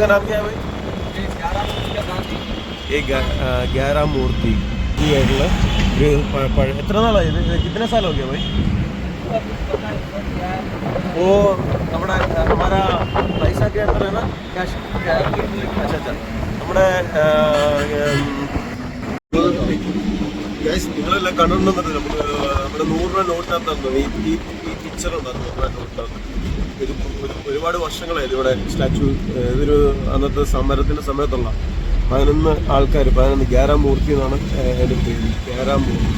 का नाम क्या है भाई ये ग्यारह मूर्ति। എത്ര നാളായി കിത്തന സാല ഹോ ഭായി वो നമ്മുടെ हमारा പൈസ കേട്ടർ है ना कैश अच्छा अच्छा। നമ്മുടെ നിങ്ങളെല്ലാം കണ്ടിട്ടുണ്ടെന്നില്ല നമ്മുടെ നൂറ് രൂപ നോട്ടിനകത്തായിരുന്നു ഈ പിക്ചർ ഉണ്ടായിരുന്നു നൂറ് രൂപ നോട്ടിനകത്ത് ഒരുപാട് വർഷങ്ങളായി ഇവിടെ സ്റ്റാച്ചു ഇതൊരു അന്നത്തെ സമരത്തിന്റെ സമയത്തുള്ള പതിനൊന്ന് ആൾക്കാർ പതിനൊന്ന് ഗ്യാരാമൂർത്തി എന്നാണ് എന്റെ പേര്. ഗ്യാരാമൂർത്തി.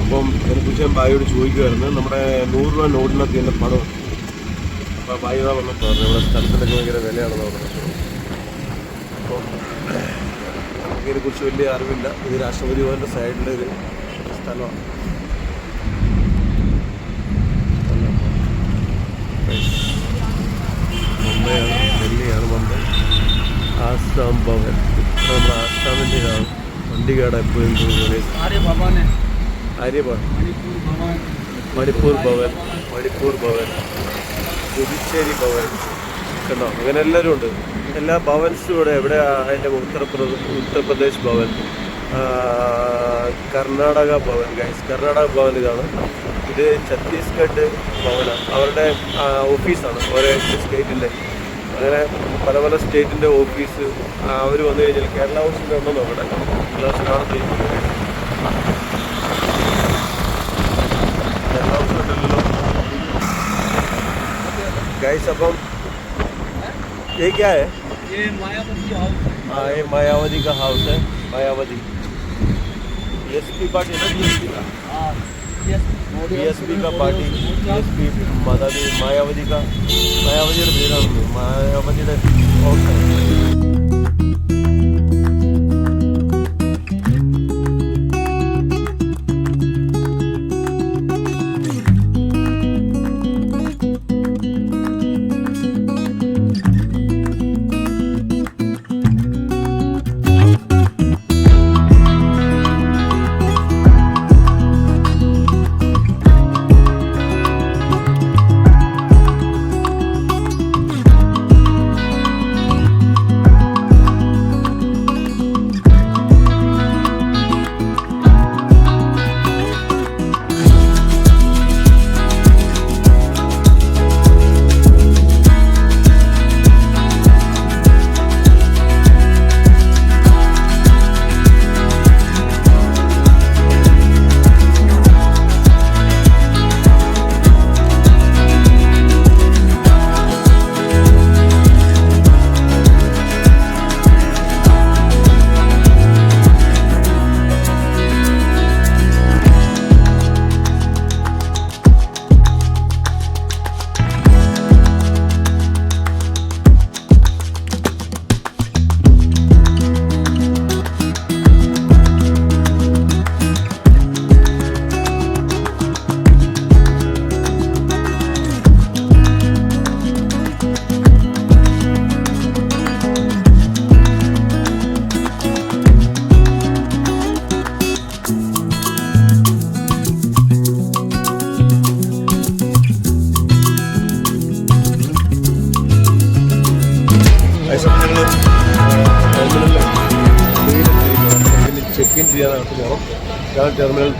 അപ്പം അതിനെക്കുറിച്ച് ഞാൻ ബായിയോട് ചോദിക്കുമായിരുന്നു നമ്മുടെ നൂറ് രൂപ നോട്ടിനകത്ത് എന്റെ പണം അപ്പോൾ ബായി ഇതാ പറഞ്ഞു നമ്മുടെ സ്ഥലത്തിനൊക്കെ ഭയങ്കര വിലയാണെന്ന് പറഞ്ഞു അപ്പോൾ ഇതിനെക്കുറിച്ച് വലിയ അറിവില്ല. ഇത് രാഷ്ട്രപതി ഭവന്റെ സൈഡിലൊരു സ്ഥലമാണ്. സംഭവൻ നമ്മുടെ ആസാമിന്റെതാണ് വണ്ടികാട് എപ്പോഴും ആര്യഭവൻ മണിപ്പൂർ ഭവൻ. മണിപ്പൂർ ഭവൻ. പുതുച്ചേരി ഭവൻ. കണ്ടോ? അങ്ങനെ എല്ലാവരും ഉണ്ട്. എല്ലാ ഭവൻസും ഇവിടെ എവിടെ അതിന്റെ ഉത്തർപ്രദേശ് ഉത്തർപ്രദേശ് ഭവൻ? കർണാടക ഭവൻ ഗൈസ് കർണാടക ഭവൻ ഇതാണ്. ഇത് ഛത്തീസ്ഗഡ് ഭവനാണ് അവരുടെ ഓഫീസാണ്. ഓരോ സ്റ്റേറ്റിന്റെ അങ്ങനെ പല പല സ്റ്റേറ്റിൻ്റെ ഓഫീസ് അവർ വന്നു കഴിഞ്ഞാൽ കേരള ഹൗസിൻ്റെ ഉണ്ടെന്നോ ഇവിടെ കേരള ഹൗസ് കാണത്തില്ല गाइस अब हम ये क्या है ये मायावती हाउस हाँ ये मायावती का हाउस है मायावती बीएसपी पार्टी ना बीएसपी का पार्टी बीएसपी माता मायावती का मायावती मायावती का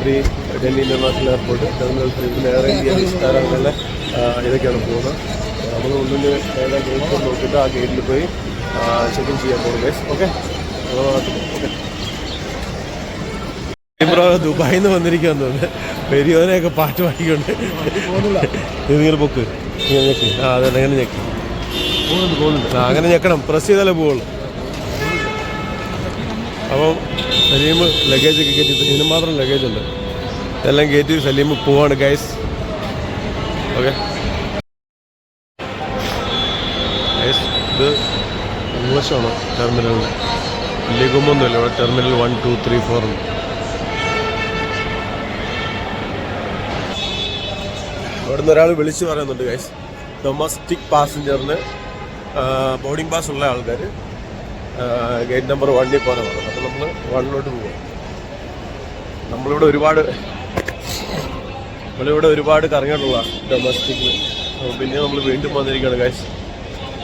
three Delhi international airport terminal three പിന്നെ എയർ ഇന്ത്യ വിസ്താര അങ്ങനെ ഇതൊക്കെയാണ് പോകുന്നത്. നമ്മൾ ഉള്ളിൽ ഏതാ ഗേറ്റ് നോക്കിയിട്ട് ആ ഗേറ്റിൽ പോയി ചെക്ക് ഇൻ ചെയ്യാൻ പോകും ഗൈസ് ഓക്കെ ഓക്കെ ബ്രോ ദുബായിൽ നിന്ന് വന്നിരിക്കാൻ തോന്നുന്നു. പെരിയോനെയൊക്കെ പാട്ട് പാടിക്കൊണ്ട്. ഇതിങ്ങനെ പൊക്ക്. ഇങ്ങനെ ഞെക്ക്. ആ അതെ അങ്ങനെ ഞെക്ക്. പോകുന്നുണ്ട് അങ്ങനെ ഞെക്കണം. പ്രസ് ചെയ്താലേ പോവുള്ളൂ. അപ്പം സലീം ലഗേജ് ഒക്കെ കയറ്റി ഇതിന് മാത്രം ലഗേജ് ഉണ്ട്. എല്ലാം കയറ്റി സലീം പോവാണ് ഗൈസ് ഓക്കെ ഇത് മോശമാണ് ടെർമിനലിന്റെ വലിയ കുമ്പൊന്നുമില്ല ഇവിടെ terminal one two three four ഉണ്ട്. നിന്ന് ഒരാൾ വിളിച്ചു പറയുന്നുണ്ട് ഗൈസ് ഡൊമസ്റ്റിക് പാസഞ്ചറിന് ബോർഡിംഗ് പാസ് ഉള്ള ആൾക്കാർ ഗേറ്റ് നമ്പർ വണ്ണിൽ പോകാൻ പറഞ്ഞു അപ്പോൾ നമ്മൾ വണ്ണിലോട്ട് പോകും നമ്മളിവിടെ ഒരുപാട് നമ്മളിവിടെ ഒരുപാട് കറങ്ങിയിട്ടുള്ള ഡൊമസ്റ്റിക്കിൽ അപ്പോൾ പിന്നെ നമ്മൾ വീണ്ടും വന്നിരിക്കുകയാണ് ഗൈസ്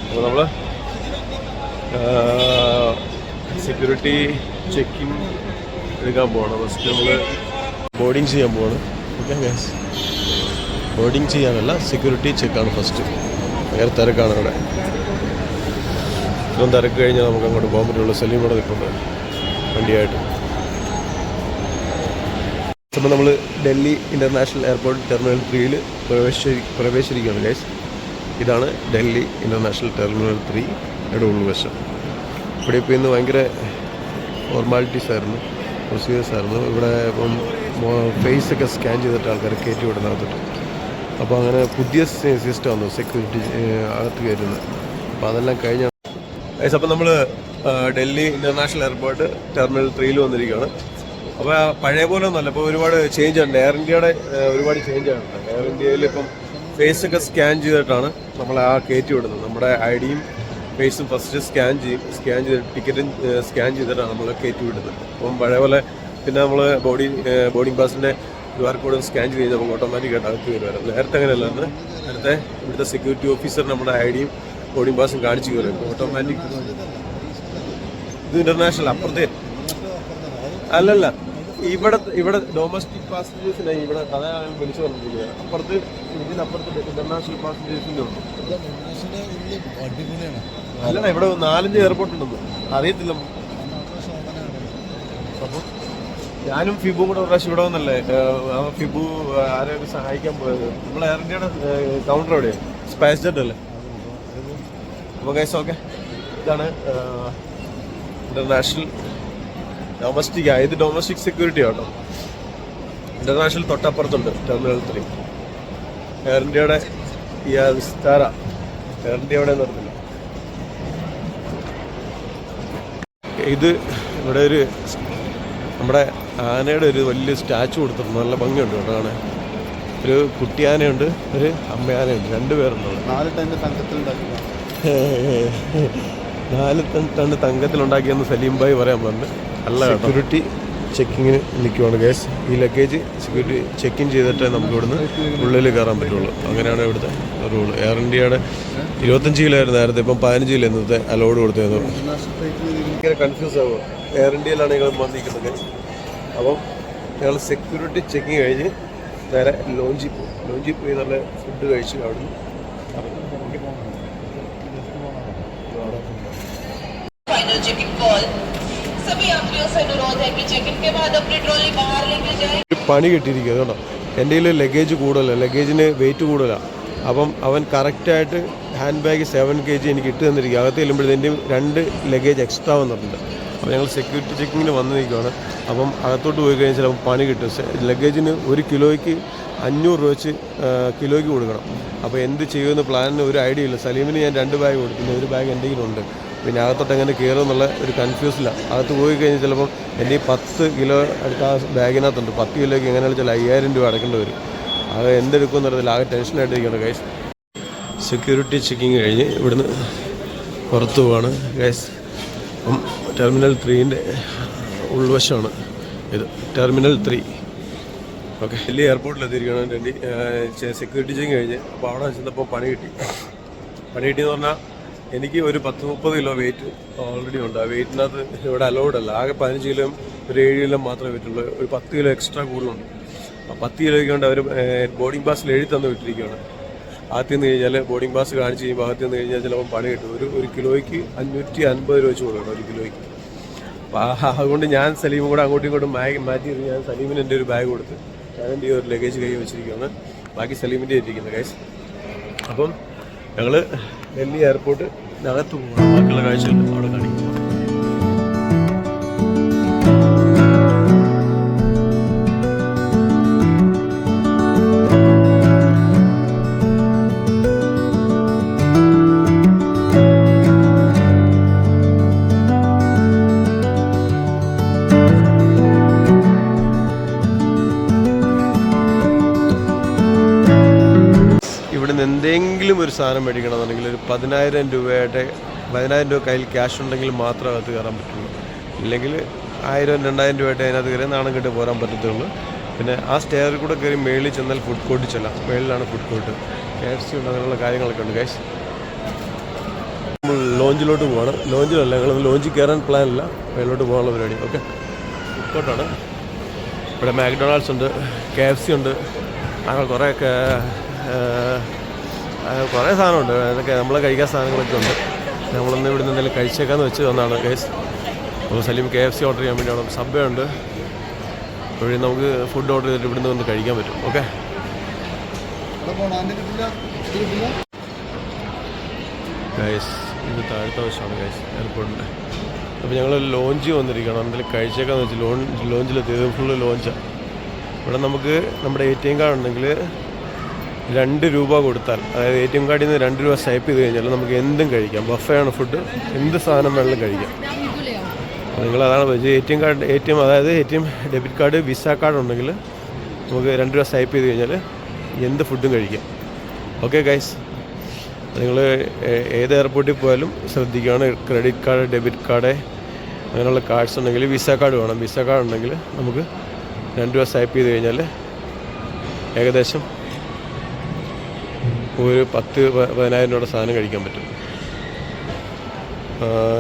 അപ്പോൾ നമ്മൾ സെക്യൂരിറ്റി ചെക്കിങ് എടുക്കാൻ പോവാണ്. ഫസ്റ്റ് നമ്മൾ ബോർഡിങ് ചെയ്യാൻ പോവാണ്. ഓക്കെ ഗൈസ് ബോർഡിങ് ചെയ്യാനല്ല സെക്യൂരിറ്റി ചെക്കാണ് ഫസ്റ്റ് ഭയങ്കര തിരക്കാണ് ഇവിടെ. ഇത്രയും തിരക്ക് കഴിഞ്ഞാൽ നമുക്ക് അങ്ങോട്ട് പോകാൻ പറ്റുള്ളൂ. സലീം ഇവിടെ നിൽപ്പുണ്ട്. വണ്ടിയായിട്ട്. നമ്മൾ ഡൽഹി ഇന്റർനാഷണൽ എയർപോർട്ട് ടെർമിനൽ ത്രീയിൽ പ്രവേശി പ്രവേശിച്ചിരിക്കുകയാണ് ഗൈസ് ഇതാണ് ഡൽഹി ഇന്റർനാഷണൽ ടെർമിനൽ ത്രീ യുടെ ഉൾവശം. ഇവിടെ ഇപ്പോൾ ഇന്ന് ഭയങ്കര ഫോർമാലിറ്റീസ് ആയിരുന്നു പ്രൊസീജിയേഴ്സ് ആയിരുന്നു. ഇവിടെ ഇപ്പം ഫേസ് ഒക്കെ സ്കാൻ ചെയ്തിട്ട് ആൾക്കാർ കയറ്റി വിടുന്നകത്തിട്ട്. അപ്പോൾ അങ്ങനെ പുതിയ സിസ്റ്റം വന്നു സെക്യൂരിറ്റി അകത്ത് കയറ്റുന്നത്. അപ്പോൾ അതെല്ലാം കഴിഞ്ഞ ഗൈസ് അപ്പോൾ നമ്മൾ ഡൽഹി ഇന്റർനാഷണൽ എയർപോർട്ട് ടെർമിനൽ ത്രീയിൽ വന്നിരിക്കുകയാണ്. അപ്പോൾ പഴയ പോലെ ഒന്നല്ല ഇപ്പോൾ ഒരുപാട് ചേഞ്ച് ആണ് എയർ ഇന്ത്യയുടെ ഒരുപാട് ചേഞ്ച് ആണ് എയർ ഇന്ത്യയിൽ ഇപ്പം ഫേസ് ഒക്കെ സ്കാൻ ചെയ്തിട്ടാണ് നമ്മൾ ആ കയറ്റി വിടുന്നത്. നമ്മുടെ ഐ ഡിയും ഫേസും ഫസ്റ്റ് സ്കാൻ ചെയ്യും സ്കാൻ ചെയ്ത് ടിക്കറ്റും സ്കാൻ ചെയ്തിട്ടാണ് നമ്മൾ കയറ്റി വിടുന്നത്. അപ്പം പഴയ പോലെ പിന്നെ നമ്മൾ ബോഡി ബോർഡിംഗ് പാസിന്റെ ക്യു ആർ കോഡ് സ്കാൻ ചെയ്ത് നമുക്ക് ഓട്ടോമാറ്റിക്കായിട്ട് അകത്ത് വരുമായിരുന്നു. നേരത്തെ അങ്ങനെയല്ല നേരത്തെ ഇവിടുത്തെ സെക്യൂരിറ്റി ഓഫീസർ നമ്മുടെ ഐ ഡിയും ബോർഡിംഗ് പാസും കാണിച്ചു കയറും. ഓട്ടോമാറ്റിക് ഇത് ഇന്റർനാഷണൽ അപ്പുറത്തെ അല്ലല്ല. ഇവിടെ ഇവിടെ ഡൊമസ്റ്റിക് പാസഞ്ചേഴ്സിനായി ഇവിടെ കഥ വിളിച്ചു പറഞ്ഞിരിക്കുന്നത് അപ്പുറത്ത് ഇതിനപ്പുറത്ത് ഇന്റർനാഷണൽ പാസഞ്ചേഴ്സിന്റെ ഉണ്ട് അല്ലടാ ഇവിടെ നാലഞ്ച് എയർപോർട്ട് ഉണ്ടെന്ന്. അറിയത്തില്ല. അപ്പം ഞാനും ഫിബു കൂടെ പ്രാവശ്യം ഇവിടെ വന്നല്ലേ? ഫിബു ആരെയൊക്കെ സഹായിക്കാൻ പോയത്? നമ്മൾ എയർ ഇന്ത്യയുടെ കൗണ്ടർ എവിടെയാണ് സ്പൈസ് ജെറ്റ് അല്ലേ? അപ്പോൾ ഗൈസ് ഓക്കെ ഇതാണ് ഇന്റർനാഷണൽ ഡൊമസ്റ്റിക് ഇത് ഡൊമസ്റ്റിക് സെക്യൂരിറ്റി ആട്ടോ ഇന്റർനാഷണൽ തൊട്ടപ്പുറത്തുണ്ട് ടെർമിനൽ ത്രീ എയർ ഇന്ത്യയുടെ ഈ വിസ്താര എയർ ഇന്ത്യയുടെ നിർത്തില്ല ഇത് ഇവിടെ ഒരു നമ്മുടെ ആനയുടെ ഒരു വലിയ സ്റ്റാച്ചു കൊടുത്തിട്ടുണ്ട്. നല്ല ഭംഗിയുണ്ട് കേട്ടോ കാണാൻ. ഒരു കുട്ടിയാനയുണ്ട് ഒരു അമ്മയാനയുണ്ട്. രണ്ട് പേരുണ്ട് നാല് ടൈമിൽ തങ്കത്തിലുണ്ടാക്കുക നാല് ടൺ തങ്കത്തിലുണ്ടാക്കിയെന്ന് സലീം ഭായി പറയാൻ പറഞ്ഞു അല്ല സെക്യൂരിറ്റി ചെക്കിങ്ങിന് നിൽക്കുവാണ് ഗ്യാസ് ഈ ലഗേജ് സെക്യൂരിറ്റി ചെക്കിൻ ചെയ്തിട്ടേ നമുക്ക് ഇവിടുന്ന് ഉള്ളിൽ കയറാൻ പറ്റുള്ളൂ. അങ്ങനെയാണ് ഇവിടുത്തെ റൂൾ എയർ ഇന്ത്യയുടെ ഇരുപത്തഞ്ച് കിലോ ആയിരുന്നു നേരത്തെ ഇപ്പം പതിനഞ്ച് കിലോ ഇന്നത്തെ അലോഡ് കൊടുത്തിരുന്നു കൺഫ്യൂസ് ആവുക എയർ ഇന്ത്യയിലാണ് ഞങ്ങൾ വന്നിരിക്കുന്നത് അപ്പം ഞങ്ങൾ സെക്യൂരിറ്റി ചെക്കിങ് കഴിഞ്ഞ് നേരെ ലോഞ്ചിൽ പോകും ലോഞ്ചിൽ പോയി നല്ല ഫുഡ് കഴിച്ച് അവിടുന്ന് चेकिंग कॉल सभी यात्रियों से अनुरोध है कि चेक इन के बाद अपनी ट्रॉली बाहर लेके जाएं ഒരു പണി കിട്ടിയിരിക്കുക അതുകൊണ്ടോ എൻ്റെ കയ്യിൽ ലഗേജ് കൂടുതലാണ് ലഗേജിന് വെയിറ്റ് കൂടുതലാണ് അപ്പം അവൻ കറക്റ്റായിട്ട് hand bag seven K G എനിക്ക് ഇട്ട് തന്നിരിക്കുക അകത്ത് ചെല്ലുമ്പോഴത്തേൻ്റെയും രണ്ട് ലഗേജ് എക്സ്ട്രാ വന്നിട്ടുണ്ട് അപ്പോൾ ഞങ്ങൾ സെക്യൂരിറ്റി ചെക്കിങ്ങിന് വന്ന് നിൽക്കുകയാണ് അപ്പം അകത്തോട്ട് പോയി കഴിഞ്ഞാൽ ചിലപ്പോൾ പണി കിട്ടും സെ- ലഗേജിന് ഒരു കിലോയ്ക്ക് അഞ്ഞൂറ് രൂപ വെച്ച് ആ, കിലോയ്ക്ക് കൊടുക്കണം അപ്പോൾ എന്ത് ചെയ്യുമെന്ന് പ്ലാനിന് ഒരു ഐഡിയ ഇല്ല സലീമിന് ഞാൻ രണ്ട് ബാഗ് കൊടുക്കുന്നു ഒരു ബാഗ് എൻ്റെ കയ്യിലുണ്ട് പിന്നെ അകത്തോട്ട് എങ്ങനെ കയറും എന്നുള്ള ഒരു കൺഫ്യൂസിലാണ് അകത്ത് പോയി കഴിഞ്ഞാൽ ചിലപ്പം എന്റെ ഈ പത്ത് കിലോ അടുത്ത ആ ബാഗിനകത്തുണ്ട്. പത്ത് കിലോയ്ക്ക് എങ്ങനെയാണെന്ന് വെച്ചാൽ അയ്യായിരം രൂപ അടക്കേണ്ടി വരും. അത് എന്തെടുക്കുമെന്ന് അറിയത്തില്ല. ആകെ ടെൻഷനായിട്ടിരിക്കണം ഗൈസ് സെക്യൂരിറ്റി ചെക്കിങ് കഴിഞ്ഞ് ഇവിടുന്ന് പുറത്തു പോവാണ് ഗൈസ് അപ്പം ടെർമിനൽ ത്രീന്റെ ഉൾവശമാണ് ഇത്. ടെർമിനൽ ത്രീ ഓക്കെ ഡൽഹി എയർപോർട്ടിൽ എത്തിയിരിക്കുകയാണ്. ഡൽഹി സെക്യൂരിറ്റി ചെക്കിങ് കഴിഞ്ഞ്. അപ്പോൾ അവിടെ ചെന്നപ്പോൾ പണി കിട്ടി. പണി കിട്ടിയെന്ന് പറഞ്ഞാൽ എനിക്ക് ഒരു പത്ത് മുപ്പത് കിലോ വെയിറ്റ് ഓൾറെഡി ഉണ്ട്. ആ വെയിറ്റിനകത്ത് ഇവിടെ അലൗഡ് അല്ല. ആകെ പതിനഞ്ച് കിലോ ഒരു ഏഴ് കിലോ മാത്രമേ പറ്റുള്ളൂ. ഒരു പത്ത് കിലോ എക്സ്ട്രാ കൂടുതലുണ്ട്. ആ പത്ത് കിലോയ്ക്ക് കൊണ്ട് അവർ ബോർഡിംഗ് പാസ്സിൽ എഴുതി തന്നു വിട്ടിരിക്കുകയാണ്. ആദ്യം നിന്ന് കഴിഞ്ഞാൽ ബോർഡിംഗ് പാസ് കാണിച്ച് കഴിയുമ്പോൾ ആദ്യം നിന്ന് കഴിഞ്ഞാൽ ചിലപ്പോൾ പണി കിട്ടും. ഒരു ഒരു കിലോയ്ക്ക് അഞ്ഞൂറ്റി അൻപത് രൂപ വെച്ച് കൊടുക്കണം ഒരു കിലോയ്ക്ക്. അപ്പോൾ അതുകൊണ്ട് ഞാൻ സലീമും കൂടെ അങ്ങോട്ടും ഇങ്ങോട്ടും ബാഗ് മാറ്റി ഞാൻ സലീമിന് എന്റെ ഒരു ബാഗ് കൊടുത്ത് ഞാൻ എന്റെ ഒരു ലഗേജ് കൈ വെച്ചിരിക്കുകയാണ്. ബാക്കി സലീമിന്റെ ഇരിക്കുന്നത് കൈസ് അപ്പം ഞങ്ങൾ ഡൽഹി എയർപോർട്ട് അകത്ത് പോകണം ബാക്കിയുള്ള കാഴ്ചകൾ അവിടെ കാണിക്കും സാധനം മേടിക്കണമെന്നുണ്ടെങ്കിൽ ഒരു പതിനായിരം രൂപയുടെ പതിനായിരം രൂപ കയ്യിൽ ക്യാഷ് ഉണ്ടെങ്കിൽ മാത്രമേ അകത്ത് കയറാൻ പറ്റുള്ളൂ. ഇല്ലെങ്കിൽ ആയിരം രണ്ടായിരം രൂപയായിട്ട് അതിനകത്ത് കയറി നാണം കെട്ട് പോരാൻ പറ്റത്തുള്ളൂ. പിന്നെ ആ സ്റ്റെയറിൽ കൂടെ കയറി മേളിൽ ചെന്നാൽ ഫുഡ് കോർട്ടിൽ ചെല്ലാം. മേളിലാണ് food court K F C ഉണ്ട് അങ്ങനെയുള്ള കാര്യങ്ങളൊക്കെ ഉണ്ട് ഗൈസ് നമ്മൾ ലോഞ്ചിലോട്ട് പോകണം ലോഞ്ചിലല്ല ഞങ്ങൾ ലോഞ്ചിൽ കയറാൻ പ്ലാൻ ഇല്ല. മേളിലോട്ട് പോകാനുള്ള പരിപാടി. ഓക്കെ ഫുഡ് കോർട്ടാണ് ഇവിടെ മാക്ഡൊണാൾഡ്സ് ഉണ്ട് കെ എഫ് സി ഉണ്ട്. അങ്ങനെ കുറേ കുറേ സാധനമുണ്ട്. അതൊക്കെ നമ്മൾ കഴിക്കാൻ സാധനങ്ങളൊക്കെ ഉണ്ട്. നമ്മളൊന്ന് ഇവിടെ നിന്ന് എന്തെങ്കിലും കഴിച്ചേക്കാന്ന് വെച്ച് തന്നാണ് കേസ് അപ്പോൾ Salim K F C order ചെയ്യാൻ വേണ്ടി അവിടെ സബ്വേ ഉണ്ട് വഴി നമുക്ക് ഫുഡ് ഓർഡർ ചെയ്തിട്ട് ഇവിടുന്ന് വന്ന് കഴിക്കാൻ പറ്റും. ഓക്കെ ഗൈസ് ഇത് താഴത്തെ വശമാണ് ഗൈസ് എയർപോർട്ടിന്റെ അപ്പോൾ ഞങ്ങൾ ലോഞ്ച് വന്നിരിക്കണം എന്തെങ്കിലും കഴിച്ചേക്കാന്ന് വെച്ച് ലോഞ്ച് ലോഞ്ചിലെത്തിയത് ഫുള്ള് ലോഞ്ചാണ് ഇവിടെ നമുക്ക് നമ്മുടെ എ ടി എം കാർഡ് ഉണ്ടെങ്കിൽ രണ്ട് രൂപ കൊടുത്താൽ അതായത് എ ടി എം കാർഡിൽ നിന്ന് രണ്ട് രൂപ സ്വൈപ്പ് ചെയ്ത് കഴിഞ്ഞാൽ നമുക്ക് എന്തും കഴിക്കാം. ബഫയാണ് ഫുഡ് എന്ത് സാധനം വേണമെങ്കിലും കഴിക്കാം. നിങ്ങൾ അതാണ് A T M card A T M അതായത് A T M debit card Visa card ഉണ്ടെങ്കിൽ നമുക്ക് രണ്ട് രൂപ സ്വൈപ്പ് ചെയ്ത് കഴിഞ്ഞാൽ എന്ത് ഫുഡും കഴിക്കാം. Okay guys. നിങ്ങൾ ഏത് എയർപോർട്ടിൽ പോയാലും ശ്രദ്ധിക്കുകയാണ്. ക്രെഡിറ്റ് കാർഡ് ഡെബിറ്റ് കാർഡ് അങ്ങനെയുള്ള കാർഡ്സ് ഉണ്ടെങ്കിൽ വിസ കാർഡ് വേണം. വിസ കാർഡ് ഉണ്ടെങ്കിൽ നമുക്ക് രണ്ട് രൂപ സ്വൈപ്പ് ചെയ്ത് കഴിഞ്ഞാൽ ഏകദേശം ഒരു പത്ത് പതിനായിരം രൂപയുടെ സാധനം കഴിക്കാൻ പറ്റും.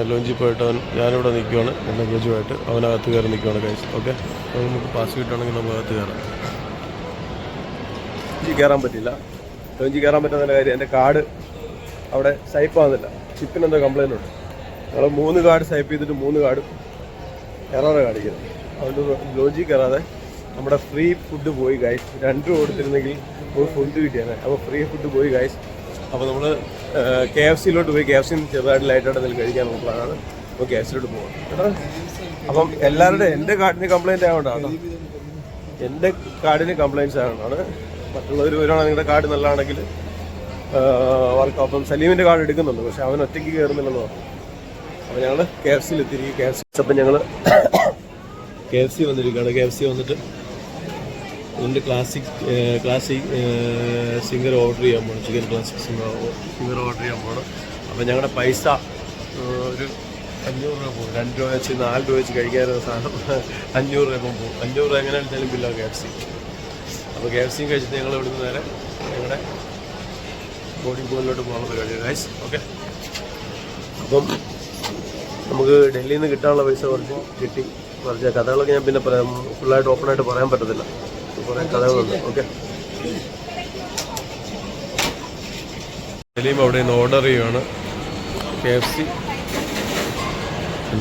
ലോഞ്ചിൽ പോയിട്ട് അവൻ ഞാനിവിടെ നിൽക്കുവാണ്. എന്റെ ഗജുമായിട്ട് അവനകത്ത് കയറി നിൽക്കുവാണ് കഴിച്ച് ഓക്കെ നമുക്ക് പാസ് കിട്ടുകയാണെങ്കിൽ നമുക്ക് അകത്ത് കയറാം. ലോഞ്ചിൽ കയറാൻ പറ്റില്ല. ലോഞ്ചിൽ കയറാൻ പറ്റുന്നതിന്റെ കാര്യം എന്റെ കാർഡ് അവിടെ സൈപ്പ് ആവുന്നില്ല. ചിപ്പിന് എന്തോ കംപ്ലൈന്റ് ഉണ്ട്. ഞങ്ങൾ മൂന്ന് കാർഡ് സൈപ്പ് ചെയ്തിട്ട് മൂന്ന് കാർഡും എറർ കാണിക്കുന്നത് അതുകൊണ്ട് ലോഞ്ചിൽ കയറാതെ നമ്മുടെ ഫ്രീ ഫുഡ് പോയി ഗായ്സ് രണ്ട് കൊടുത്തിരുന്നെങ്കിൽ ഒരു ഫുഡ് കിട്ടിയാണ് അപ്പോൾ ഫ്രീ ഫുഡ് പോയി ഗായ്സ് അപ്പോൾ നമ്മൾ കെ എഫ് സിയിലോട്ട് പോയി. കെ എഫ് സി ചെറുതായിട്ട് ലൈറ്റായിട്ട് എന്തെങ്കിലും കഴിക്കാൻ നോക്കുകയാണ് അപ്പോൾ കെ എഫ് സിയിലോട്ട് പോകാം കേട്ടോ? അപ്പം എല്ലാവരുടെയും എന്റെ കാർഡിന് കംപ്ലൈന്റ് ആയതുകൊണ്ടാണ് എന്റെ കാർഡിന് കംപ്ലൈന്റ്സ് ആയതുകൊണ്ടാണ് മറ്റുള്ളവർ വരുവാണെങ്കിൽ നിങ്ങളുടെ കാർഡ് നല്ലതാണെങ്കിൽ വർക്ക് അപ്പം സലീമിന്റെ കാർഡ് എടുക്കുന്നുണ്ട്. പക്ഷെ അവൻ ഒറ്റയ്ക്ക് കയറുന്നില്ലെന്ന് പറഞ്ഞു. അപ്പോൾ ഞങ്ങൾ കെ എഫ് സിയിൽ എത്തിയിരിക്കും കെ എഫ് സി അപ്പം ഞങ്ങൾ കെ എഫ് സി വന്നിരിക്കുകയാണ്. കെ എഫ് സി വന്നിട്ട് ഇതിന്റെ ക്ലാസിക് ക്ലാസിക് സിംഗർ ഓർഡർ ചെയ്യാൻ പോകണം chicken classic zinger zinger order ചെയ്യാൻ പോകണം അപ്പം ഞങ്ങളുടെ പൈസ ഒരു അഞ്ഞൂറ് രൂപ പോകും രണ്ട് രൂപ വെച്ച് നാല് രൂപ വെച്ച് കഴിക്കാനുള്ള സാധനം അഞ്ഞൂറ് രൂപ പോകും അഞ്ഞൂറ് രൂപ എങ്ങനെ വെച്ചാലും ബില്ലാണ് കെ എഫ് സി അപ്പോൾ കെ എഫ് സിയും കഴിച്ചിട്ട് ഞങ്ങൾ ഇവിടുന്ന് നേരെ ഞങ്ങളുടെ ബോഡി പോയിന്റിലോട്ട് പോകാനുള്ള പരിപാടി ഗൈസ് ഓക്കെ അപ്പം നമുക്ക് ഡൽഹിയിൽ നിന്ന് കിട്ടാനുള്ള പൈസ കുറച്ച് കിട്ടി. കുറച്ച് കഥകളൊക്കെ ഞാൻ പിന്നെ ഫുള്ളായിട്ട് ഓപ്പണായിട്ട് പറയാൻ പറ്റത്തില്ല. കുറേ കഥകളുണ്ട്. ഓക്കെ. ഡൽഹിയും അവിടെ നിന്ന് ഓർഡർ ചെയ്യുവാണ്. K F C.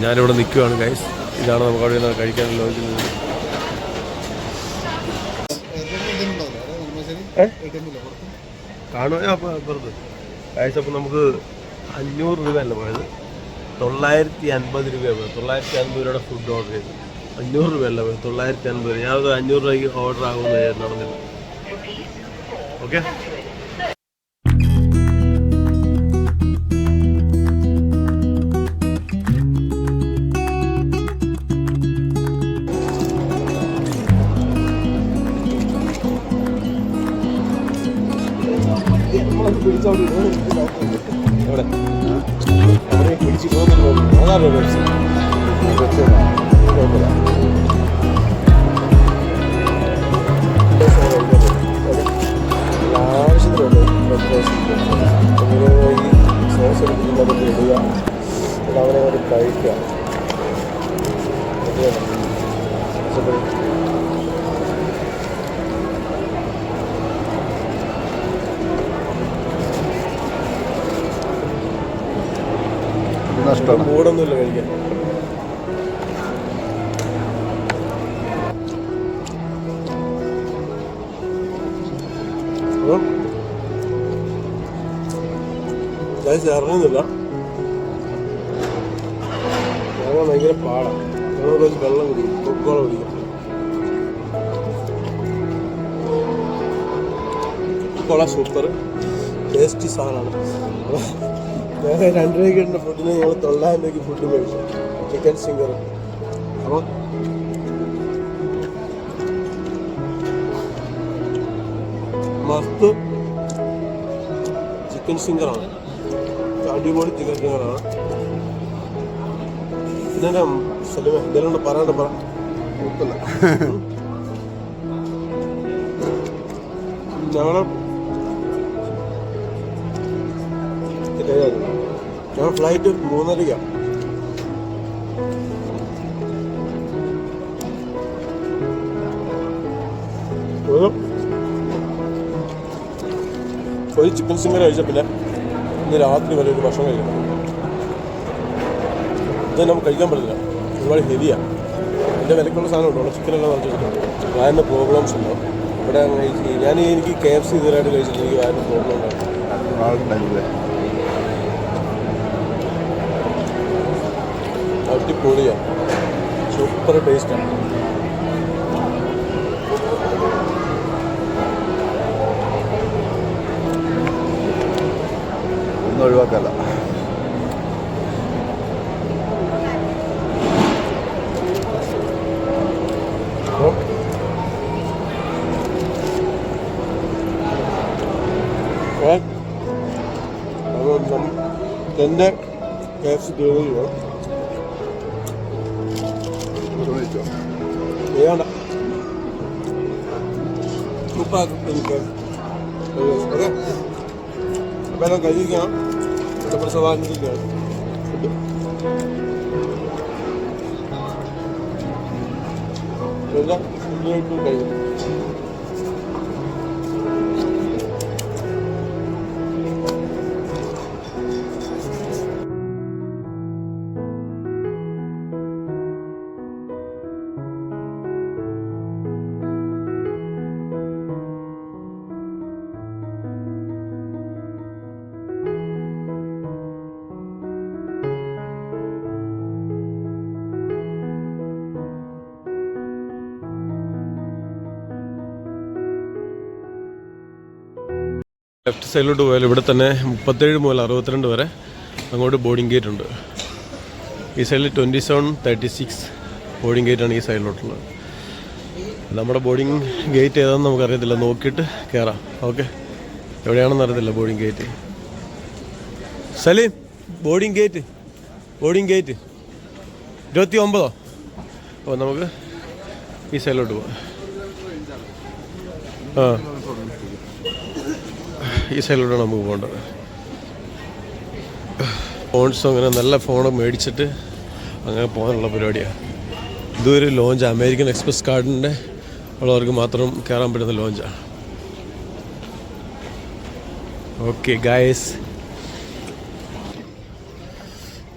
ഞാനിവിടെ നിൽക്കുകയാണ് ഗൈസ് ഇതാണ് നമുക്ക് അവിടെ നിന്ന് കഴിക്കാൻ ലോചിക്കുന്നത് അപ്പുറത്ത്. ഗൈസ് അപ്പോൾ നമുക്ക് അഞ്ഞൂറ് രൂപയല്ല പോയത്? തൊള്ളായിരത്തി അൻപത് രൂപയാണ് പോയത്. തൊള്ളായിരത്തി അൻപത് രൂപയുടെ ഫുഡ് ഓർഡർ ചെയ്തു. അഞ്ഞൂറ് രൂപയല്ല പോയത് തൊള്ളായിരത്തി അൻപത്. ഞാനത് അഞ്ഞൂറ് രൂപയ്ക്ക് ഓർഡർ ആകുമെന്ന് നടന്നില്ല. ഓക്കെ ഈ സോസ് എടുക്കുമ്പോൾ ഇടുക അവനെ അത് കഴിക്കുക മൂടൊന്നുമില്ല കഴിക്കാൻ. ഗൈസ് ഇറങ്ങുന്നില്ല. ഇറങ്ങാൻ ഭയങ്കര പാടാണ് ഞങ്ങൾ കുറച്ച് വെള്ളം കുടിക്കും കൊക്കോള കുടിക്കും. കൊക്കോള സൂപ്പർ ടേസ്റ്റി സാധനമാണ്. ഞങ്ങൾ രണ്ട് രൂപയ്ക്ക് കിട്ടുന്ന ഫുഡിന് ഞങ്ങൾ തൊള്ളായിരം രൂപയ്ക്ക് ഫുഡ് മേടിച്ചു. ചിക്കൻ സിംഗർ അപ്പോൾ മസ്ത്. ചിക്കൻ സിംഗറാണ് അടിപൊളി ചിക്കൻ ചിക്കനാണ് പിന്നെ സലിമ? എന്തെങ്കിലും പറയാണ്ട് പറ. കുഴപ്പമില്ല ഞങ്ങൾ ഫ്ലൈറ്റ് മൂന്നരയ്ക്കാണ് ഒരു ചിക്കൻ സിംഗർ കഴിച്ച പിന്നെ? ഇന്ന് രാത്രി വരെ ഒരു ഭക്ഷണം കഴിക്കണം. ഇത് നമുക്ക് കഴിക്കാൻ പറ്റില്ല. ഒരുപാട് ഹെവിയാണ് എന്റെ വിലക്കുള്ള സാധനം ഉണ്ടോ? ചിക്കനെല്ലാം നിറച്ചിട്ടുണ്ട് വയറിന് പ്രോബ്ലംസ് ഉണ്ടോ? ഇവിടെ ഞാൻ എനിക്ക് കെ എഫ് സി ഇതുവരെയായിട്ട് കഴിച്ചിട്ട് എനിക്ക് വയറിന് പ്രോബ്ലം ഉണ്ടായിരുന്നു അടിപൊളിയാണ് സൂപ്പർ ടേസ്റ്റാണ് ഒന്നും ഒഴിവാക്കല്ല അപ്പം ഏ? അപ്പം നം- എന്റെ കെ എഫ് സി തീർന്നു ചോദിച്ചോ വേണ്ട ഉപ്പാക്കും എനിക്ക് ഓക്കെ അപ്പം എല്ലാം കഴിക്കാം നമ്മുടെ സവാനിരിക്കുകയാണ് എല്ലാം ഫുഡായിട്ടും കഴിക്കും ലെഫ്റ്റ് സൈഡിലോട്ട് പോയാൽ ഇവിടെ തന്നെ മുപ്പത്തേഴ് മുതൽ അറുപത്തിരണ്ട് വരെ അങ്ങോട്ട് ബോർഡിംഗ് ഗേറ്റ് ഉണ്ട്. ഈ സൈഡിൽ twenty seven thirty six boarding ഗേറ്റാണ് ഈ സൈഡിലോട്ടുള്ളത് നമ്മുടെ ബോർഡിംഗ് ഗേറ്റ് ഏതാണെന്ന് നമുക്കറിയത്തില്ല. നോക്കിയിട്ട് കയറാം ഓക്കെ എവിടെയാണെന്ന് അറിയത്തില്ല boarding gate Salim boarding gate boarding gate ഇരുപത്തി ഒമ്പതോ അപ്പോൾ നമുക്ക് ഈ സൈഡിലോട്ട് പോവാം. ആ. ഈ സൈഡിലൂടെയാണ് നമുക്ക് പോകേണ്ടത്. ഫോൺസും അങ്ങനെ നല്ല ഫോൺ മേടിച്ചിട്ട് അങ്ങനെ പോകാനുള്ള പരിപാടിയാണ്. ഇതൊരു ലോഞ്ച്. അമേരിക്കൻ എക്സ്പ്രസ് കാർഡിന്റെ ഉള്ളവർക്ക് മാത്രം കയറാൻ പറ്റുന്ന ലോഞ്ചാണ് ഓക്കെ ഗായസ്.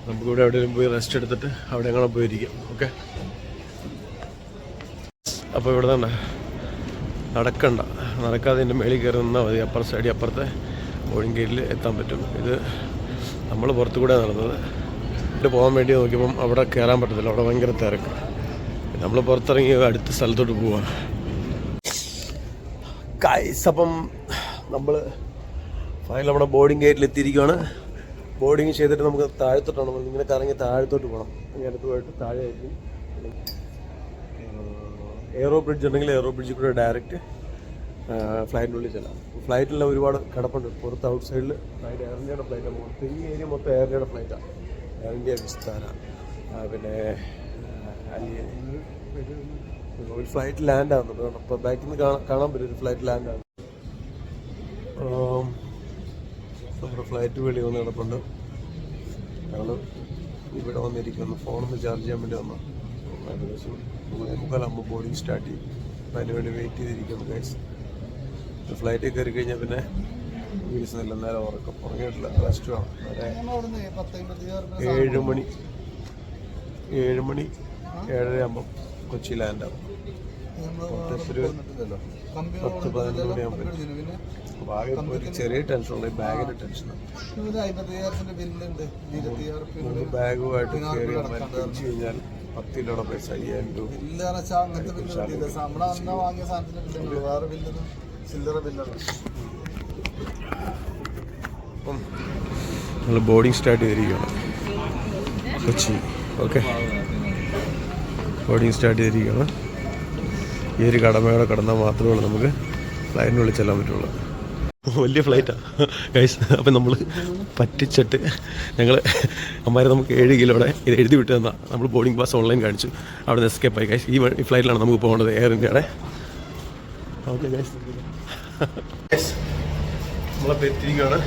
നമുക്കിവിടെ എവിടെയെങ്കിലും പോയി റെസ്റ്റ് എടുത്തിട്ട് അവിടെ എങ്ങനെ പോയിരിക്കാം. ഓക്കെ? അപ്പോൾ ഇവിടെ തന്നെ നടക്കണ്ട. നടക്കാതെ എന്റെ മേളിൽ കയറി നിന്നാൽ മതി. അപ്പർ സൈഡിൽ അപ്പുറത്തെ ബോർഡിംഗ് ഗേറ്റിൽ എത്താൻ പറ്റും ഇത് നമ്മൾ പുറത്തു കൂടെ നടന്നത്. ഇവിടെ പോകാൻ വേണ്ടി നോക്കിയപ്പം അവിടെ കയറാൻ പറ്റത്തില്ല. അവിടെ ഭയങ്കര തിരക്ക്. നമ്മൾ പുറത്തിറങ്ങി അടുത്ത സ്ഥലത്തോട്ട് പോവാം. അപ്പം നമ്മൾ ഫൈനൽ നമ്മുടെ ബോർഡിംഗ് ഗേറ്റിൽ എത്തിയിരിക്കുകയാണ് ബോർഡിങ് ചെയ്തിട്ട് നമുക്ക് താഴത്തോട്ടാണ് നമ്മൾ ഇങ്ങനെ കറങ്ങി താഴത്തോട്ട് പോകണം ഇങ്ങനെ അടുത്ത് പോയിട്ട് താഴെ ആയിരിക്കും. എയറോ ബ്രിഡ്ജ് ഉണ്ടെങ്കിൽ എയറോ ബ്രിഡ്ജിൽ കൂടെ ഡയറക്റ്റ് ഫ്ലൈറ്റിനുള്ളിൽ ചെല്ലാം. ഫ്ലൈറ്റിലെല്ലാം ഒരുപാട് കിടപ്പുണ്ട്. പുറത്ത് ഔട്ട് സൈഡിൽ ഫ്ലൈറ്റ് എയർ ഇന്ത്യയുടെ ഫ്ലൈറ്റാണ് മൊത്തം ഈ ഏരിയ മൊത്തം എയർ ഇന്ത്യയുടെ ഫ്ലൈറ്റാണ് എയർ ഇന്ത്യ വിസ്താര പിന്നെ ഒരു ഫ്ലൈറ്റ് ലാൻഡ് ആകുന്നുണ്ട് അപ്പോൾ ബാക്കിൽ നിന്ന് കാണാൻ കാണാൻ പറ്റും ഒരു ഫ്ലൈറ്റ് ലാൻഡ് ആണ്. ആം, നമ്മുടെ ഫ്ലൈറ്റ് വെളി വന്ന് കിടപ്പുണ്ട്. ഞങ്ങൾ ഇവിടെ വന്നിരിക്കുന്നു. ഫോണൊന്ന് ചാർജ് ചെയ്യാൻ വേണ്ടി വന്നു. ഏകദേശം മൂന്നേ മുക്കാലാകുമ്പോൾ ബോർഡിങ് സ്റ്റാർട്ട് ചെയ്യും. അതിന് വേണ്ടി വെയിറ്റ് ചെയ്തിരിക്കുന്നു ഗൈസ് ഫ്ലൈറ്റിൽ കയറി കഴിഞ്ഞാൽ പിന്നെ വീഴ്ചന്നില്ല നേരെ ഉറക്കം ഉറങ്ങിയിട്ടില്ല റെസ്റ്റ് വേണം. ഏഴ് മണി. ഏഴ് മണി ഏഴര ആകുമ്പം കൊച്ചി ലാൻഡ് ആകും പത്ത് പതിനൊന്ന് മണിയാകുമ്പോൾ ഒരു ചെറിയ ഒരു അമ്പത്തയ്യായിരത്തിന്റെ ബില്ലുണ്ട് ഇരുപത്തിയായിരം ബാഗുമായിട്ട് കഴിഞ്ഞാൽ പത്ത് കിലോയുടെ പൈസ അയ്യായിരം രൂപ. ചില്ലറ നമ്മൾ ബോർഡിങ് സ്റ്റാർട്ട് ചെയ്തിരിക്കുകയാണ്. കൊച്ചി. ഓക്കെ ബോർഡിങ് സ്റ്റാർട്ട് ചെയ്തിരിക്കുകയാണ്. ഈ ഒരു കടമയോടെ കടന്നാൽ മാത്രമേ ഉള്ളൂ നമുക്ക് ഫ്ലൈറ്റിനുള്ളിൽ ചെല്ലാൻ പറ്റുള്ളൂ. വലിയ ഫ്ലൈറ്റാണ് ഗൈസ് അപ്പം നമ്മൾ പറ്റിച്ചിട്ട് ഞങ്ങൾ അമ്മാരെ നമുക്ക് ഏഴ് കിലോടെ ഇത് എഴുതി വിട്ട് തന്നാൽ നമ്മൾ ബോർഡിംഗ് പാസ് ഓൺലൈൻ കാണിച്ചു. അവിടെ നിന്ന് എസ്കേപ്പ് ആയി. ഗൈസ് ഈ ഫ്ലൈറ്റിലാണ് നമുക്ക് പോകേണ്ടത്. എയർ ഇന്ത്യയുടെ ഓക്കെ ഗൈസ് നമ്മളപ്പോൾ എത്തിയിരിക്കുകയാണ്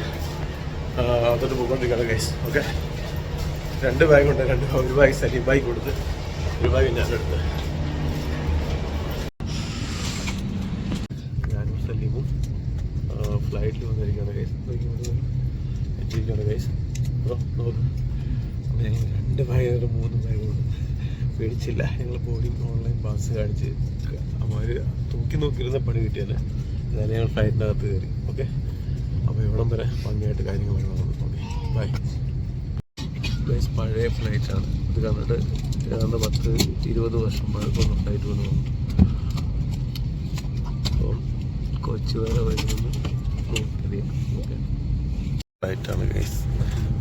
അതോട്ട് പോയിക്കൊണ്ടിരിക്കുകയാണ് ഗൈസ് ഓക്കെ രണ്ട് ബാഗ് ഉണ്ട് രണ്ട് ഒരു ബാഗ് സലീം ബാഗ് കൊടുത്ത് ഒരു ബാഗ് ഞാനെടുത്ത് ഞാനും സലീമും ഫ്ലൈറ്റിൽ വന്നിരിക്കുകയാണ് ഗൈസ് എത്തിയിരിക്കുകയാണ് ഗൈസ് അപ്പോൾ ഞങ്ങൾ രണ്ട് ബാഗ് മൂന്ന് ബാഗ് കൊണ്ട് പേടിച്ചില്ല. ഞങ്ങൾ ബോർഡിംഗ് ഓൺലൈൻ പാസ് കാണിച്ച് അവർ തൂക്കി നോക്കിയിരുന്ന പണി കിട്ടിയല്ലേ? അതായത് ഞങ്ങൾ ഫ്ലൈറ്റിന്റെ അകത്ത് കയറി. ഓക്കെ അപ്പോൾ ഇവിടം വരെ ഭംഗിയായിട്ട് കാര്യങ്ങളൊക്കെ നടന്നു ഓക്കെ ബൈ ഗൈസ് പഴയ ഫ്ലൈറ്റാണ് ഇത് കണ്ടിട്ട് ഏതാണ്ട് പത്ത് ഇരുപത് വർഷം പഴക്കമുള്ള ഫ്ലൈറ്റ് വന്ന്. തോന്നുന്നു അപ്പം കൊച്ചി വരെ വരുന്നത് ഫ്ലൈറ്റാണ് ഗൈസ്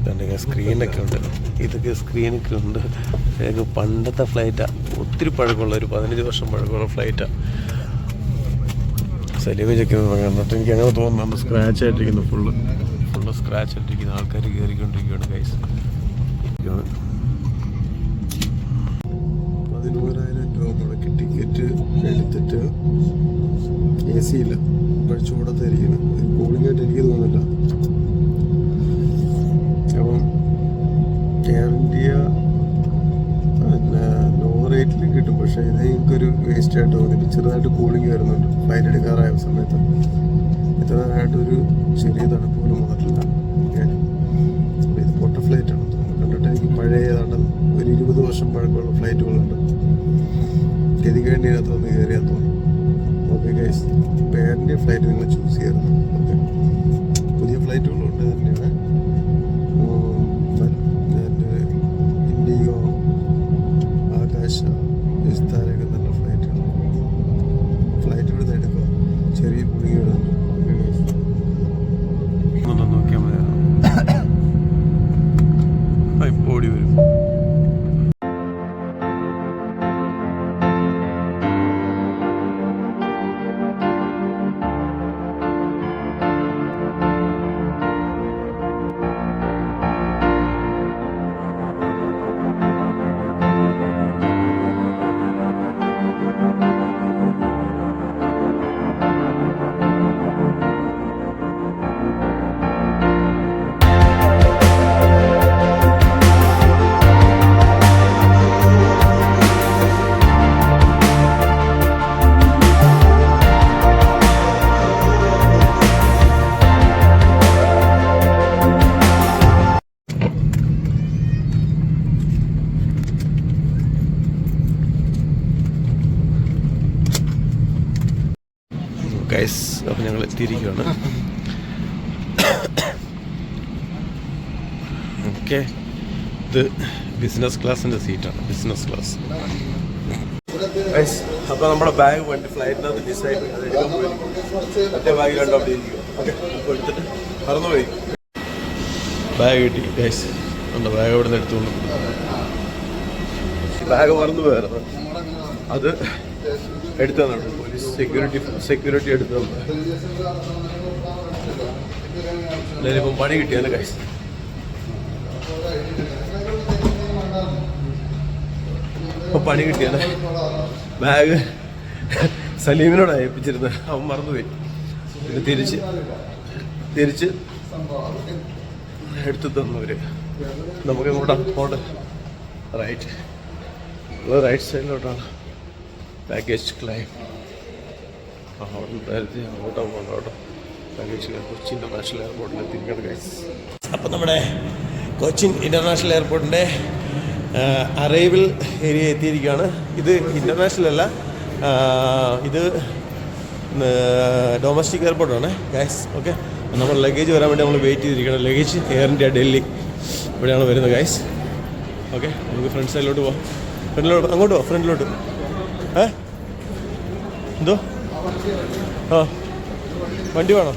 ഇതുണ്ട് സ്ക്രീനൊക്കെ ഉണ്ട്. ഇതൊക്കെ സ്ക്രീനൊക്കെ ഉണ്ട്. പണ്ടത്തെ ഫ്ലൈറ്റാണ് ഒത്തിരി പഴക്കമുള്ള ഒരു പതിനഞ്ച് വർഷം പഴക്കമുള്ള ഫ്ലൈറ്റാണ് സലീവ് ചെക്കുന്നത് എന്നിട്ട് എനിക്ക് അങ്ങനെ തോന്നുന്നുണ്ട് സ്ക്രാച്ച് ആയിട്ടിരിക്കുന്നു ഫുള്ള് ഫുള്ള് സ്ക്രാച്ച് ആയിട്ടിരിക്കുന്ന. ആൾക്കാർ കയറിക്കൊണ്ടിരിക്കുകയാണ് ഗൈസ് പതിനോരായിരം രൂപ മുടക്കി ടിക്കറ്റ് എടുത്തിട്ട് എ സി ഇല്ല ഇപ്പോൾ ചൂടത്തായിരിക്കണം കൂളിംഗ് ആയിട്ട് എനിക്ക് തോന്നില്ല അപ്പം എയർ പിന്നെ ലോ റേറ്റിൽ കിട്ടും. പക്ഷേ ഇത് വേസ്റ്റ് തോന്നി ചെറുതായിട്ട് കൂളിംഗ് വരുന്നുണ്ട്. ഫ്ലൈറ്റ് എടുക്കാറായ സമയത്ത്. ഇത്രയായിട്ടൊരു ചെറിയ തണുപ്പ് പോലും വന്നിട്ടില്ല. ഇത് പൊട്ട ഫ്ലൈറ്റ് ആണ്. കണ്ടിട്ട് എനിക്ക് പഴയതാണ് ഒരു ഇരുപത് വർഷം പഴക്കമുള്ള ഫ്ലൈറ്റുകളുണ്ട് ഗതികേണ്ടി അതിനകത്ത് വന്ന് കയറിയാൽ തോന്നി. ഓക്കെ ഗൈസ് പേരന്റെ ഫ്ലൈറ്റ് നിങ്ങൾ ചൂസ് ചെയ്യാറുണ്ട് ഓക്കെ എത്തിയിരിക്കുകയാണ് ഓക്കെ. ഇത് ബിസിനസ് ക്ലാസ്സിന്റെ സീറ്റാണ്. Business class. അപ്പോൾ നമ്മുടെ ബാഗ് വണ്ടി ഫ്ലൈറ്റിനകത്ത് അത് എടുക്കാൻ പോയി. മറ്റേ ബാഗ് രണ്ടോ അവിടെ ഇരിക്കും ഓക്കെ അപ്പോൾ എടുത്തിട്ട് മറന്നുപോയി. ബാഗ് കിട്ടി ഗൈസ് നമ്മുടെ ബാഗ് അവിടെ നിന്ന് എടുത്തോളൂ ബാഗ് മറന്നു പോയായിരുന്നു അത് എടുത്തു തന്നു സെക്യൂരിറ്റി സെക്യൂരിറ്റി എടുത്തു ഇപ്പം പണി കിട്ടിയാലും കൈസ് ഇപ്പൊ പണി കിട്ടിയാലേ ബാഗ് സലീമിനോട് ഏൽപ്പിച്ചിരുന്നത് അവൻ മറന്നുപോയി. പിന്നെ തിരിച്ച് തിരിച്ച് എടുത്തു തന്നവര്. നമുക്ക് ഇങ്ങോട്ട് അപ്പോട്ട് റൈറ്റ് റൈറ്റ് സൈഡിലോട്ടാണ് പാക്കേജ് ക്ലൈം അവിടെ നേരത്തെ അങ്ങോട്ടാ പോകണം കേട്ടോ. ലഗേജ് എയർപോർട്ടിൽ അപ്പം നമ്മുടെ കൊച്ചിൻ ഇന്റർനാഷണൽ എയർപോർട്ടിന്റെ അറൈവൽ ഏരിയ എത്തിയിരിക്കുകയാണ്. ഇത് ഇന്റർനാഷണൽ അല്ല ഇത് ഡൊമസ്റ്റിക് എയർപോർട്ടാണ് ഗൈസ് ഓക്കെ നമ്മൾ ലഗേജ് വരാൻ വേണ്ടി നമ്മൾ വെയിറ്റ് ചെയ്തിരിക്കണം ലഗേജ് എയർ ഇന്ത്യ ഡൽഹി ഇവിടെയാണ് വരുന്നത് ഗൈസ് ഓക്കെ നമുക്ക് ഫ്രണ്ട് സൈഡിലോട്ട് പോവാം. ഫ്രണ്ടിലോട്ട് അങ്ങോട്ട് പോവാം ഫ്രണ്ടിലോട്ട് ഏ? എന്തോ? വണ്ടി വേണോ?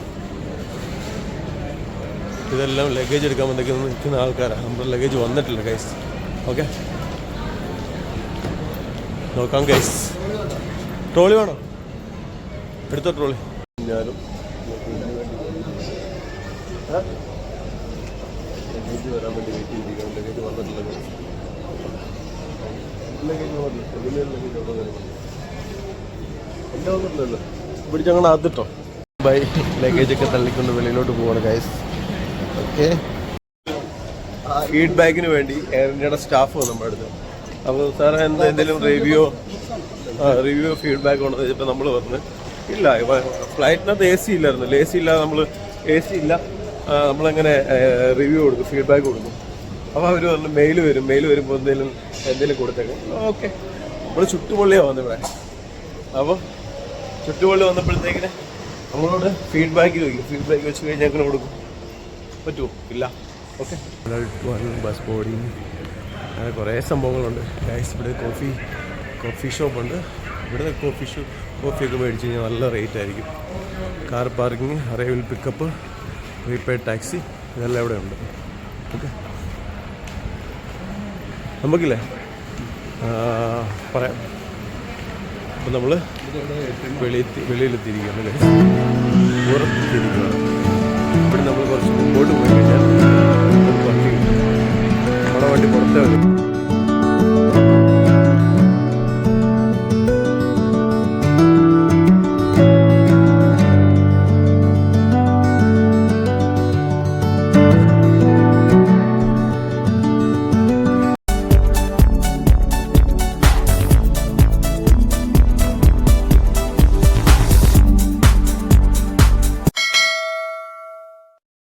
ഇതെല്ലാം ലഗേജ് എടുക്കാൻ വന്നിരിക്കുന്ന നിൽക്കുന്ന ആൾക്കാരാണ് നമ്മുടെ ലഗേജ് വന്നിട്ടില്ല കൈസ് ഓക്കെ നോക്കാം കൈസ് ട്രോളി വേണോ? എടുത്തോ ട്രോളി. ഞാനും ലഗേജ് വന്നിട്ടില്ലല്ലോ. പിടിച്ചങ്ങനെ അതിട്ടോ ബൈ ലഗേജ് ഒക്കെ തള്ളിക്കൊണ്ട് വെളിയിലോട്ട് പോവാണ് ഗൈസ് ഓക്കെ ഫീഡ്ബാക്കിന് വേണ്ടി എയർ ഇന്ത്യയുടെ സ്റ്റാഫ് നമ്മുടെ അടുത്ത്. അപ്പോൾ എന്താ എന്തെങ്കിലും റിവ്യൂ റിവ്യൂ ഫീഡ്ബാക്ക് ഉണ്ടെന്ന് വെച്ചപ്പോൾ നമ്മൾ പറഞ്ഞു ഇല്ല ഫ്ലൈറ്റിനകത്ത് എ സി ഇല്ലായിരുന്നു. എ സി ഇല്ലാതെ നമ്മൾ എ സി ഇല്ല നമ്മളങ്ങനെ റിവ്യൂ കൊടുക്കും ഫീഡ്ബാക്ക് കൊടുക്കും. അപ്പോൾ അവർ പറഞ്ഞു മെയിൽ വരും. മെയിൽ വരുമ്പോൾ എന്തെങ്കിലും എന്തെങ്കിലും കൊടുത്തേക്കും. ഓക്കെ നമ്മൾ ചുട്ടുപൊള്ളിയാണ് വന്നിവിടെ അപ്പോൾ ചുട്ടുപൊള്ളി വന്നപ്പോഴത്തേക്കിന് നമ്മളോട് ഫീഡ്ബാക്ക് ചോദിക്കും. ഫീഡ്ബാക്ക് വെച്ച് കഴിഞ്ഞാൽ അങ്ങനെ കൊടുക്കും. പറ്റുമോ ഇല്ല. ഓക്കെ ബസ് ബോഡി അങ്ങനെ കുറേ സംഭവങ്ങളുണ്ട്. ഗൈസ് ഇവിടെ കോഫി കോഫി ഷോപ്പ് ഉണ്ട്. ഇവിടുത്തെ കോഫി ഷോ കോഫിയൊക്കെ മേടിച്ച് കഴിഞ്ഞാൽ നല്ല റേറ്റ് ആയിരിക്കും. Car parking arrival pickup prepaid taxi ഇതെല്ലാം ഇവിടെ ഉണ്ട്. ഓക്കെ നമുക്കില്ലേ? പറയാം. അപ്പം നമ്മൾ വെളിയിൽ വെളിയിലെത്തിയിരിക്കുകയാണ് ഇവിടെ നമ്മൾ കുറച്ച് മുമ്പോട്ട് പോയി കഴിഞ്ഞാൽ നമ്മുടെ വണ്ടി പുറത്തേ വരും.